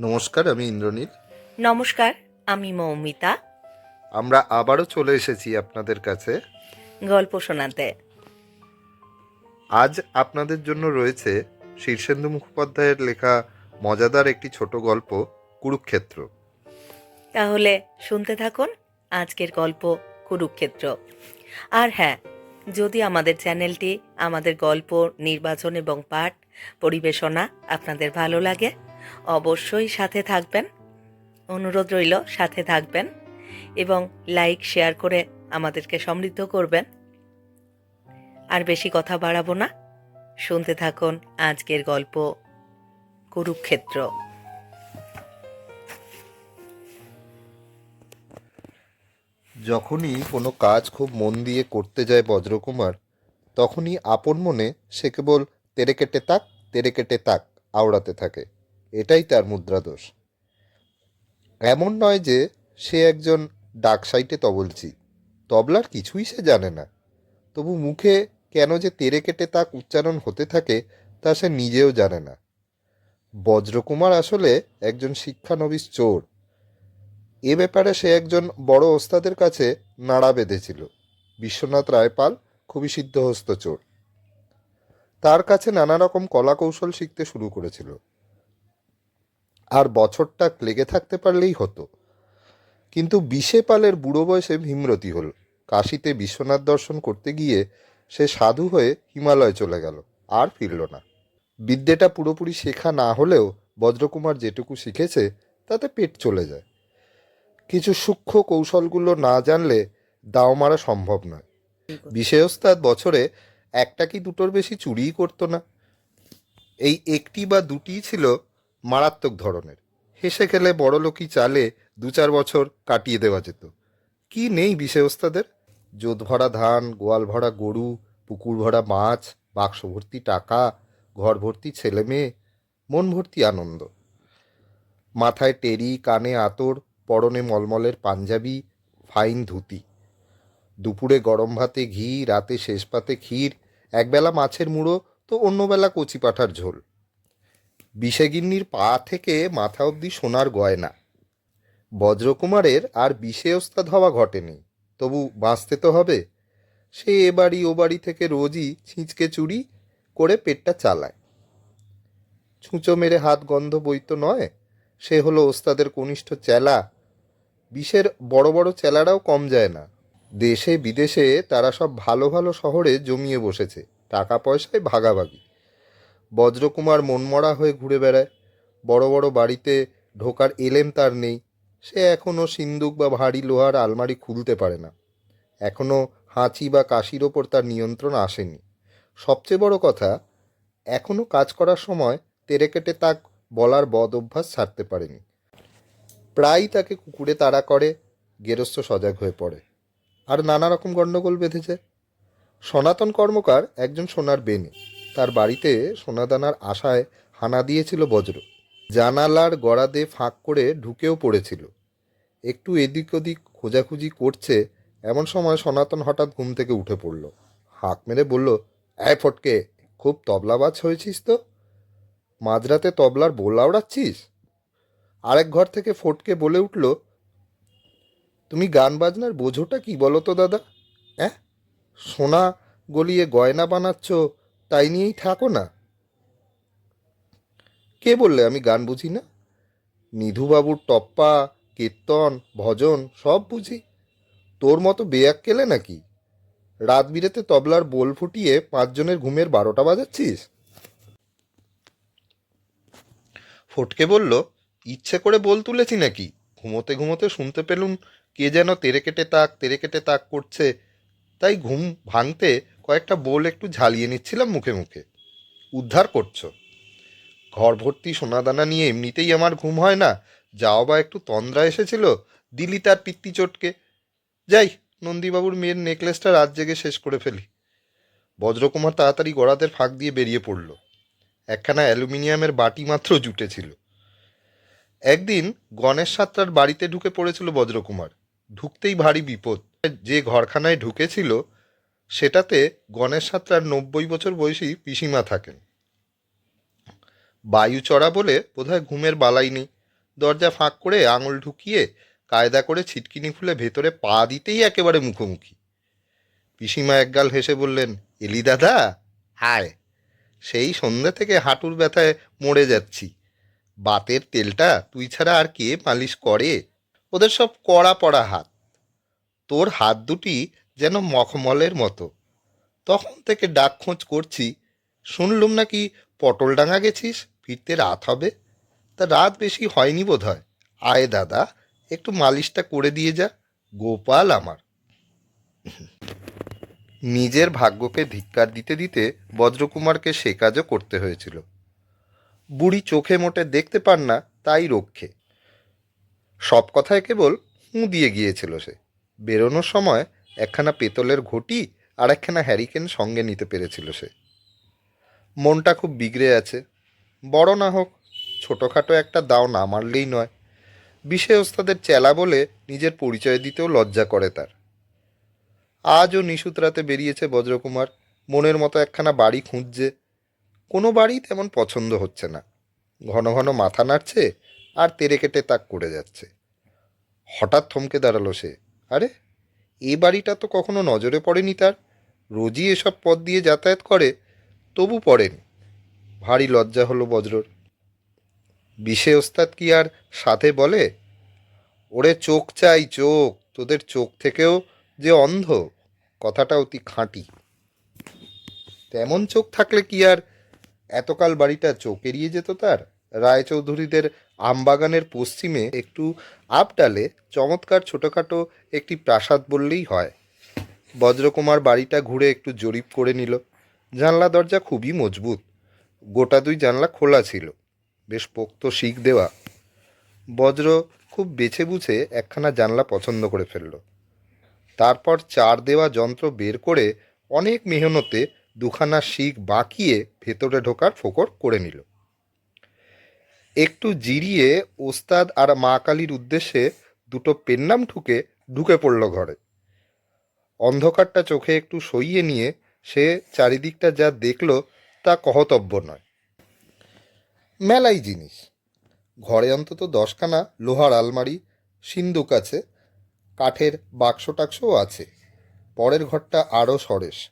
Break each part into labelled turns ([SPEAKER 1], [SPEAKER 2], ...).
[SPEAKER 1] নমস্কার আমি ইন্দ্রনীল।
[SPEAKER 2] নমস্কার আমি মৌমিতা।
[SPEAKER 1] আমরা আবারও চলে এসেছি আপনাদের কাছে।
[SPEAKER 2] গল্প শোনাতে।
[SPEAKER 1] আজ আপনাদের জন্য রয়েছে শীর্ষেন্দু মুখোপাধ্যায়ের লেখা মজাদার একটি ছোট গল্প কুরুক্ষেত্র।
[SPEAKER 2] তাহলে শুনতে থাকুন আজকের গল্প কুরুক্ষেত্র। আর হ্যাঁ যদি আমাদের চ্যানেলটি আমাদের গল্প নির্বাচন এবং পাঠ পরিবেশনা আপনাদের ভালো লাগে অবশ্যই সাথে থাকবেন। অনুরোধ রইল, সাথে থাকবেন এবং লাইক, শেয়ার করে আমাদেরকে সমৃদ্ধ করবেন। আর বেশি কথা বাড়াবো না। শুনতে থাকুন আজকের গল্প, কুরুক্ষেত্র।
[SPEAKER 1] যখনই কোনো কাজ খুব মন দিয়ে করতে যায় বজ্রকুমার, তখনই আপন মনে সে কেবল তেরে কেটে তাক তেরে কেটে তাক, আওড়াতে থাকে। এটাই তার মুদ্রাদোষ এমন নয় যে সে একজন ডাক সাইটে তবলছি তবলার কিছুই সে জানে না। তবু মুখে কেন যে তেরে কেটে তাক উচ্চারণ হতে থাকে, তা সে নিজেও জানে না। বজ্রকুমার আসলে একজন শিক্ষানবিশ চোর। এ ব্যাপারে সে একজন বড় ওস্তাদের কাছে নাড়া বেঁধেছিল। বিশ্বনাথ রায়পাল খুবই সিদ্ধহস্ত চোর। তার কাছে নানা রকম কলা কৌশল শিখতে শুরু করেছিল। আর বছরটা লেগে থাকতে পারলেই হতো। কিন্তু বিষে পালের বুড়ো বয়সে ভীমরতি হল। কাশিতে বিশ্বনাথ দর্শন করতে গিয়ে সে সাধু হয়ে হিমালয় চলে গেল, আর ফিরল না। বিদ্যেটা পুরোপুরি শেখা না হলেও বজ্রকুমার যেটুকু শিখেছে, তাতে পেট চলে যায়। কিছু সূক্ষ্ম কৌশলগুলো না জানলে দাও মারা সম্ভব নয়। বিশেষস্তাদ বছরে একটা কি দুটোর বেশি চুরিই করতো না। এই একটি বা দুটিই ছিল মারাত্মক ধরনের। হেসে খেলে বড় লোকই চালে দু চার বছর কাটিয়ে দেওয়া যেত। কি নেই বিশেষস্তাদের জোত ভরা ধান, গোয়াল ভরা গরু, পুকুর ভরা মাছ, বাক্স ভর্তি টাকা, ঘর ভর্তি ছেলে মেয়ে, মন ভর্তি আনন্দ। মাথায় টেরি, কানে আতর, পরনে মলমলের পাঞ্জাবি, ফাইন ধুতি। দুপুরে গরম ভাতে ঘি, রাতে শেষ পাতে ক্ষীর, একবেলা মাছের মুড়ো, তো অন্যবেলা কচি পাঠার ঝোল। বিষেগিন্নির পা থেকে মাথা অবধি সোনার গয়না। বজ্রকুমারের আর বিষে ওস্তাদ হওয়া ঘটেনি। তবু বাঁচতে তো হবে। সে এ বাড়ি ও বাড়ি থেকে রোজই ছিঁচকে চুরি করে পেটটা চালায়। ছুঁচো মেরে হাত গন্ধ বইত নয়। সে হলো ওস্তাদের কনিষ্ঠ চেলা। বিষের বড় বড় চেলারাও কম যায় না। দেশে বিদেশে তারা সব ভালো ভালো শহরে জমিয়ে বসেছে। টাকা পয়সায় ভাগাভাগি। বজ্রকুমার মনমরা হয়ে ঘুরে বেড়ায়। বড় বড় বাড়িতে ঢোকার এলেম তার নেই। সে এখনও সিন্দুক বা ভারী লোহার আলমারি খুলতে পারে না। এখনও হাঁচি বা কাশির ওপর তার নিয়ন্ত্রণ আসেনি। সবচেয়ে বড় কথা এখনও কাজ করার সময় তেরে কেটে তাক বলার বদ অভ্যাস ছাড়তে পারেনি। প্রায়ই তাকে কুকুরে তাড়া করে গেরস্থ সজাগ হয়ে পড়ে। আর নানা রকম গণ্ডগোল বেঁধেছে। সনাতন কর্মকার একজন সোনার বেনে তার বাড়িতে সোনাদানার আশায় হানা দিয়েছিল বজ্র। জানালার গড়াদে ফাঁক করে ঢুকেও পড়েছিল। একটু এদিক ওদিক খোঁজাখুঁজি করছে, এমন সময় সনাতন হঠাৎ ঘুম থেকে উঠে পড়ল। হাঁক মেরে বলল, এই ফটকে, খুব তবলাবাজ হয়েছিস তো। মাঝরাতে তবলার বোল আওড়াচ্ছিস? আরেক ঘর থেকে ফটকে বলে উঠল, তুমি গান বাজনার বোঝোটা কি বলো তো, দাদা? হ্যাঁ সোনা গলিয়ে গয়না বানাচ্ছ তাই নিয়েই থাকো না। কে বললে আমি গান বুঝি না? নিধুবাবুর টপ্পা, কীর্তন, ভজন সব বুঝি। তোর মতো বেয়াক কেলে নাকি? রাত বিরেতে তবলার বোল ফুটিয়ে পাঁচজনের ঘুমের বারোটা বাজাচ্ছিস? ফটকে বলল, ইচ্ছে করে বল তুলেছি নাকি? ঘুমোতে ঘুমোতে শুনতে পেলুম কে যেন তেরে কেটে তাক, তেরে কেটে তাক করছে। তাই ঘুম ভাঙতে কয়েকটা বোল একটু ঝালিয়ে নিচ্ছিলাম মুখে মুখে। উদ্ধার করছ। ঘর ভর্তি সোনাদানা নিয়ে এমনিতেই আমার ঘুম হয় না। যাও বা একটু তন্দ্রা এসেছিল, দিলি তার পিত্তি চটকে। যাই, নন্দীবাবুর মেয়ের নেকলেসটা রাত জেগে শেষ করে ফেলি। বজ্রকুমার তাড়াতাড়ি গড়াদের ফাঁক দিয়ে বেরিয়ে পড়ল। একখানা অ্যালুমিনিয়ামের বাটি মাত্র জুটেছিল। একদিন গণেশ সাত্রার বাড়িতে ঢুকে পড়েছিল বজ্রকুমার। ঢুকতেই ভারী বিপদ। যে ঘরখানায় ঢুকেছিল সেটাতে গণেশ সাত্রার নব্বই বছর বয়সী পিসিমা থাকেন। বায়ু চড়া বলে বোধহয় ঘুমের বালাই নেই। দরজা ফাঁক করে আঙুল ঢুকিয়ে কায়দা করে ছিটকিনি খুলে ভেতরে পা দিতেই একেবারে মুখোমুখি। পিসিমা একগাল হেসে বললেন, এলি দাদা? হায়, সেই সন্ধ্যে থেকে হাঁটুর ব্যথায় মরে যাচ্ছি। বাতের তেলটা তুই ছাড়া আর কে মালিশ করে? ওদের সব কড়া পড়া হাত। তোর হাত দুটি যেন মখমলের মতো। তখন থেকে ডাক খোঁজ করছি, শুনলুম নাকি পটলডাঙ্গা গেছিস, ফিরতে রাত হবে। তা রাত বেশি হয়নি বোধ হয় আয় দাদা, একটু মালিশটা করে দিয়ে যা, গোপাল আমার। নিজের ভাগ্যকে ধিক্কার দিতে দিতে বজ্রকুমারকে সে কাজও করতে হয়েছিল। বুড়ি চোখে মোটে দেখতে পান না, তাই রক্ষে। সব কথায় কেবল হুঁ দিয়ে গিয়েছিল সে। বেরোনোর সময় একখানা পেতলের ঘটি আর একখানা হ্যারিকেন সঙ্গে নিতে পেরেছিল সে। মনটা খুব বিগড়ে আছে। বড় না হোক, ছোটোখাটো একটা দাও না মারলেই নয়। বিশে ওস্তাদের চেলা বলে নিজের পরিচয় দিতেও লজ্জা করে তার। আজও নিশুত রাতে বেরিয়েছে বজ্রকুমার। মনের মতো একখানা বাড়ি খুঁজছে। কোনো বাড়ি তেমন পছন্দ হচ্ছে না। ঘন ঘন মাথা নাড়ছে আর তেরে কেটে তাক করে যাচ্ছে। হঠাৎ থমকে দাঁড়াল সে। আরে এই বাড়িটা তো কখনো নজরে পড়েনি তার। রোজই এসব পথ দিয়ে যাতায়াত করে, তবু পড়েনি। ভারী লজ্জা হলো বজ্রর। বিশে ওস্তাদ কি আর সাথে বলে? ওরে চোখ চাই চোখ, তোদের চোখ থেকেও যে অন্ধ, কথাটা অতি খাঁটি। তেমন চোখ থাকলে কি আর এতকাল বাড়িটা চোখ এড়িয়ে যেত তার? রায়চৌধুরীদের আমবাগানের পশ্চিমে একটু আপডালে চমৎকার ছোটোখাটো একটি প্রাসাদ বললেই হয়। বজ্রকুমার বাড়িটা ঘুরে একটু জরিপ করে নিল। জানলা দরজা খুবই মজবুত। গোটা দুই জানলা খোলা ছিল। বেশ পোক্ত শিখ দেওয়া। বজ্র খুব বেছে বুঝে একখানা জানলা পছন্দ করে ফেলল। তারপর চার দেওয়া যন্ত্র বের করে অনেক মেহনতে দুখানা শিক বাঁকিয়ে ভেতরে ঢোকার ফোকর করে নিল। একটু জিরিয়ে ওস্তাদ আর মা কালীর উদ্দেশ্যে দুটো পেন্নাম ঠুকে ঢুকে পড়ল ঘরে। অন্ধকারটা চোখে একটু সইয়ে নিয়ে সে চারিদিকটা যা দেখল তা কহতব্য নয়। মেলাই জিনিস। ঘরে অন্তত দশখানা লোহার আলমারি, সিন্দুক আছে, কাঠের বাক্স টাক্সও আছে। পরের ঘরটা আরও সরেস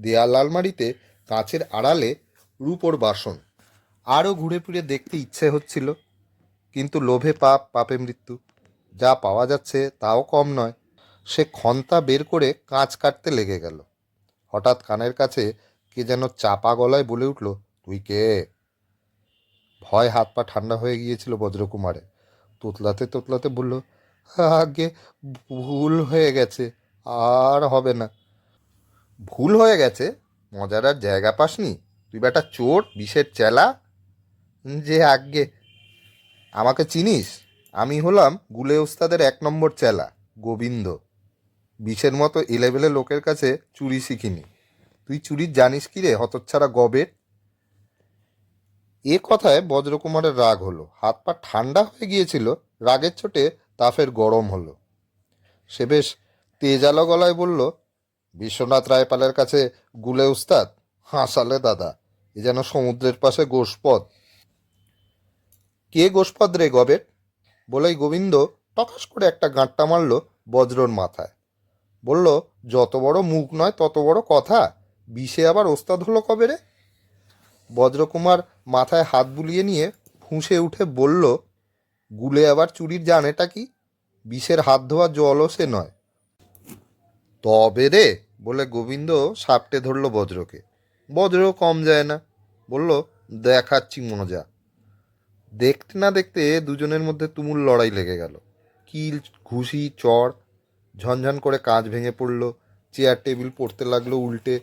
[SPEAKER 1] দেয়াল আলমারিতে কাঁচের আড়ালে রূপোর বাসন। আরও ঘুরে ফিরে দেখতে ইচ্ছে হচ্ছিল, কিন্তু লোভে পাপ, পাপে মৃত্যু। যা পাওয়া যাচ্ছে তাও কম নয়। সে খন্তা বের করে কাঁচ কাটতে লেগে গেল। হঠাৎ কানের কাছে কে যেন চাপা গলায় বলে উঠল, তুই কে? ভয় হাত পা ঠান্ডা হয়ে গিয়েছিল বজ্রকুমারে। তোতলাতে তোতলাতে বলল, আগে ভুল হয়ে গেছে, আর হবে না। ভুল হয়ে গেছে? মজার আর জায়গা পাসনি? তুই বেটা চোর, বিষের চেলা? যে আগে আমাকে চিনিস? আমি হলাম গুলে ওস্তাদের এক নম্বর চেলা, গোবিন্দ। বিষের মতো এলেবেলে লোকের কাছে চুরি শিখিনি। তুই চুরি জানিস কি রে, হতচ্ছাড়া গবের? এ কথায় বজ্রকুমারের রাগ হলো। হাত পা ঠান্ডা হয়ে গিয়েছিল, রাগের চোটে তাফের গরম হলো। সে বেশ তেজালো গলায় বলল, বিশ্বনাথ রায়পালের কাছে গুলে উস্তাদ হাসালে দাদা, এ যেন সমুদ্রের পাশে গোষ্পদ। কে গোষ্পদ রে গবেট বলেই গোবিন্দ টকাস করে একটা গাঁটটা মারল বজ্রর মাথায়। বলল, যত বড় মুখ নয়, তত বড় কথা। বিষে আবার ওস্তাদ হলো কবে রে? বজ্রকুমার মাথায় হাত বুলিয়ে নিয়ে ফুঁসে উঠে বলল, গুলে আবার চুরির জানেটা কি? বিষের হাত ধোয়া জলও সে নয়। তবে রে, বলে গোবিন্দ সাপটে ধরল বজ্রকে। বজ্র কম যায় না। বলল, দেখাচ্ছি মজা। দেখতে না দেখতে দুজনের মধ্যে তুমুল লড়াই লেগে গেল। কিল, ঘুষি চড় ঝনঝন করে কাঁচ ভেঙে পড়ল, চেয়ার টেবিল পড়তে লাগল উল্টে।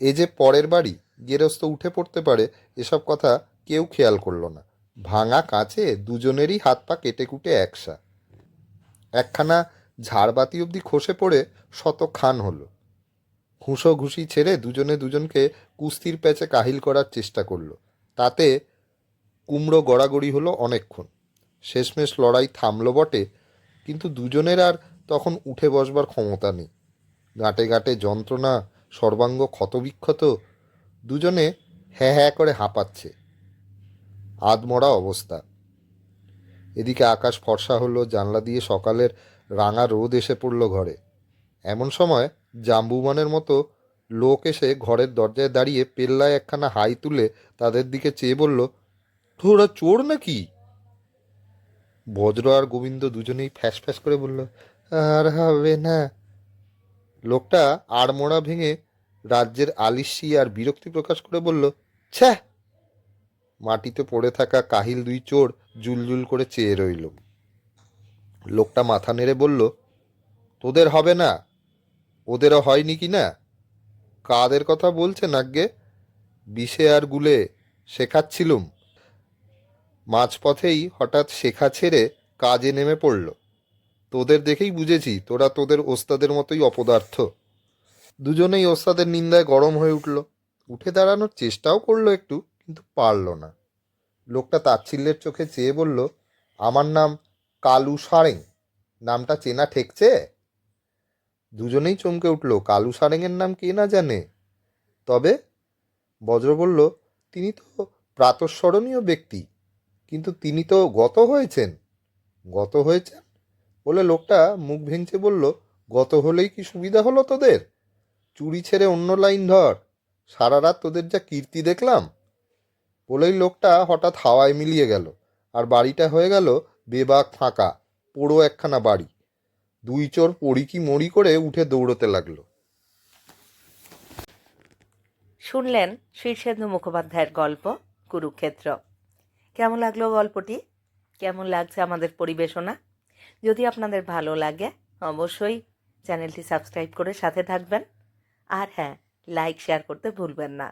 [SPEAKER 1] এ যে পরের বাড়ি, গেরস্ত উঠে পড়তে পারে, এসব কথা কেউ খেয়াল করল না। ভাঙা কাছে দুজনেরই হাত পা কেটে কুটে একসা। একখানা ঝাড়বাতি অবধি খসে পড়ে শত খান হলো। ঘুষো ঘুষি ছেড়ে দুজনে দুজনকে কুস্তির প্যাচে কাহিল করার চেষ্টা করল। তাতে কুমড়ো গড়াগড়ি হলো অনেকক্ষণ। শেষমেশ লড়াই থামলো বটে, কিন্তু দুজনের আর তখন উঠে বসবার ক্ষমতা নেই। গাঁটে গাঁটে যন্ত্রণা, সর্বাঙ্গ ক্ষতবিক্ষত, দুজনে হ্যাঁ হ্যাঁ করে হাঁপাচ্ছে। আধমরা অবস্থা। এদিকে আকাশ ফর্সা হলো, জানলা দিয়ে সকালের রাঙা রোদ এসে পড়ল ঘরে। এমন সময় জাম্বুমানের মতো লোক এসে ঘরের দরজায় দাঁড়িয়ে পেল্লায় একখানা হাই তুলে তাদের দিকে চেয়ে বলল তোরা চোর নাকি? বজ্র আর গোবিন্দ দুজনেই ফ্যাস ফ্যাস করে বলল, আর হবে না। লোকটা আড়মোড়া ভেঙে রাজ্যের আলিস্যি আর বিরক্তি প্রকাশ করে বলল ছ্যা মাটিতে পড়ে থাকা কাহিল দুই চোর জুলজুল করে চেয়ে রইল। লোকটা মাথা নেড়ে বলল, তোদের হবে না? ওদেরও হয়নি কি না? কাদের কথা বলছেন আজ্ঞে বিষে আর গুলে শেখাচ্ছিলুম। মাঝপথেই হঠাৎ শেখা ছেড়ে কাজে নেমে পড়ল। তোদের দেখেই বুঝেছি, তোরা তোদের ওস্তাদের মতোই অপদার্থ। দুজনেই ওস্তাদের নিন্দায় গরম হয়ে উঠল। উঠে দাঁড়ানোর চেষ্টাও করল একটু, কিন্তু পারল না। লোকটা তাচ্ছিল্যের চোখে চেয়ে বলল, আমার নাম কালু সারেং। নামটা চেনা ঠেকছে? দুজনেই চমকে উঠল, কালু সারেংয়ের নাম কে না জানে? তবে বজ্র বলল, তিনি তো প্রাতঃস্মরণীয় ব্যক্তি। কিন্তু তিনি তো গত হয়েছেন। গত হয়েছেন? বলে লোকটা মুখ ভেঙচে বলল, গত হলেই কি সুবিধা হলো তোদের? চুরি ছেড়ে অন্য লাইন ধর। সারা রাত তোদের যা কীর্তি দেখলাম। বলেই লোকটা হঠাৎ হাওয়ায় মিলিয়ে গেল, আর বাড়িটা হয়ে গেল বেবাক ফাঁকা, পোড়ো একখানা বাড়ি। দুই চোর পড়ি কি মরি করে উঠে দৌড়তে লাগল।
[SPEAKER 2] শুনলেন শীর্ষেন্দু মুখোপাধ্যায়ের গল্প, কুরুক্ষেত্র। কেমন লাগল গল্পটি? কেমন লাগছে আমাদের পরিবেশনা? যদি আপনাদের ভালো লাগে, অবশ্যই চ্যানেলটি সাবস্ক্রাইব করে সাথে থাকবেন। আর হ্যাঁ লাইক, শেয়ার করতে ভুলবেন না।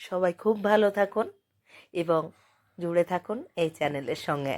[SPEAKER 2] সবাই খুব ভালো থাকুন এবং জুড়ে থাকুন এই চ্যানেলের সঙ্গে।